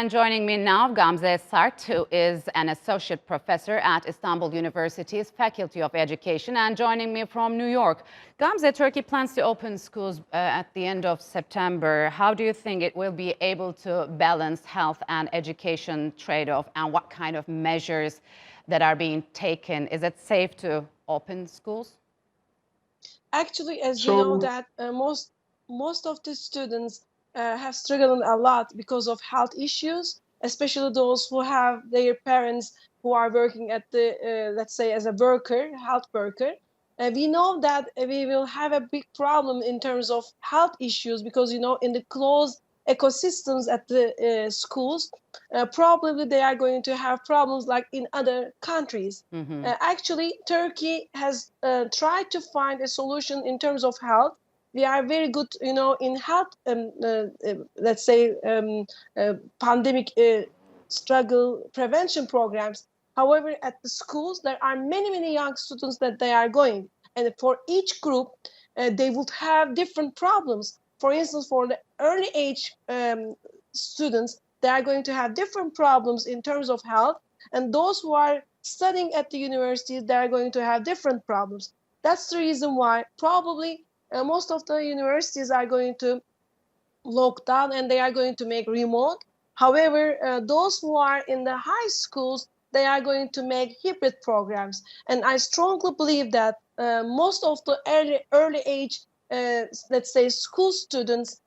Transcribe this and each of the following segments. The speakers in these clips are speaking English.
And joining me now, Gamze Sart, who is an associate professor at Istanbul University's Faculty of Education, and joining me from New York. Gamze, Turkey plans to open schools uh, at the end of September. How do you think it will be able to balance health and education trade-off, and what kind of measures that are being taken? Is it safe to open schools? Actually, as So- you know that uh, most most of the students uh, have struggled a lot because of health issues, especially those who have their parents who are working at the uh, let's say as a worker, health worker. Uh, we know that we will have a big problem in terms of health issues because you know in the closed ecosystems at the uh, schools, uh, probably they are going to have problems like in other countries. Mhm. Uh, actually, Turkey has uh, tried to find a solution in terms of health. We are very good, you know, in health. Um, uh, uh, let's say um, uh, pandemic uh, struggle prevention programs. However, at the schools, there are many, many young students that they are going, and for each group, uh, they would have different problems. For instance, for the early age um, students, they are going to have different problems in terms of health, and those who are studying at the universities, they are going to have different problems. That's the reason why probably uh, most of the universities are going to lock down and they are going to make remote. However, uh, those who are in the high schools, they are going to make hybrid programs. And I strongly believe that uh, most of the early, early age, uh, let's say, school students,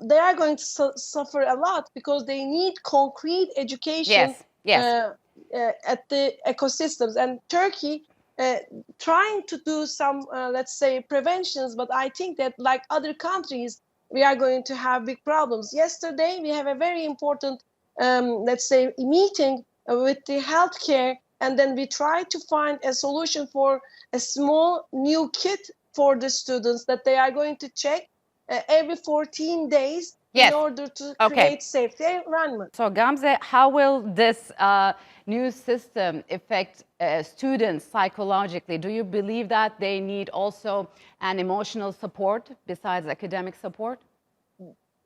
they are going to su- suffer a lot because they need concrete education Yes, yes. uh, uh, at the ecosystems and turkey uh, trying to do some uh, let's say preventions but i think that like other countries we are going to have big problems. Yesterday we have a very important um, let's say meeting with the healthcare and then we try to find a solution for a small new kit for the students that they are going to check uh, every 14 days Yes. in order to Okay. create safety environment So, Gamze, how will this uh, new system affect uh, students psychologically? Do you believe that they need also an emotional support besides academic support?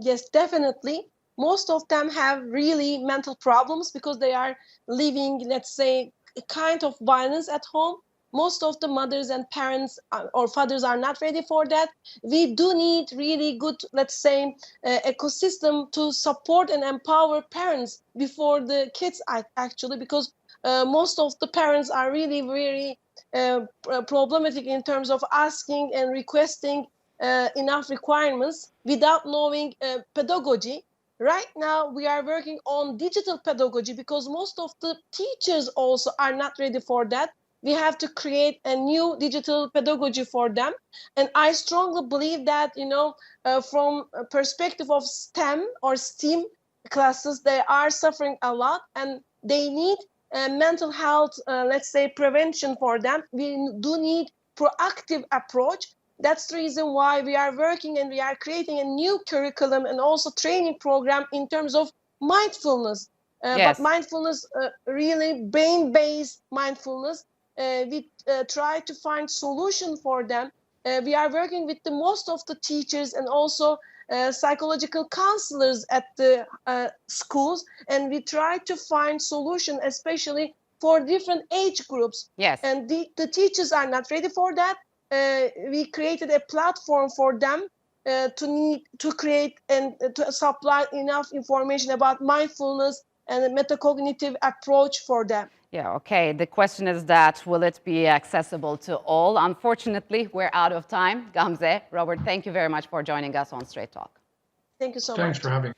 yes definitely most of them have really mental problems because they are living let's say a kind of violence at home most of the mothers and parents uh, or fathers are not ready for that we do need really good let's say uh, ecosystem to support and empower parents before the kids actually because uh, most of the parents are really very uh, problematic in terms of asking and requesting uh, enough requirements without knowing uh, pedagogy. Right now, we are working on digital pedagogy because most of the teachers also are not ready for that. We have to create a new digital pedagogy for them, and I strongly believe that you know, uh, from a perspective of STEM or STEAM classes, they are suffering a lot, and they need uh, mental health, uh, let's say, prevention for them. We do need proactive approach that's the reason why we are working and we are creating a new curriculum and also training program in terms of mindfulness uh, Yes. but mindfulness uh, really brain based mindfulness we uh, try to find solution for them. Uh, we are working with the most of the teachers and also uh, psychological counselors at the uh, schools and we try to find solution especially for different age groups. Yes. and the, the teachers are not ready for that. Uh, we created a platform for them uh, to need to create and uh, to supply enough information about mindfulness and a metacognitive approach for them Yeah, okay. The question is that will it be accessible to all? Unfortunately, we're out of time. Gamze, Robert, thank you very much for joining us on Straight Talk. thank you so Thanks much Thanks for having.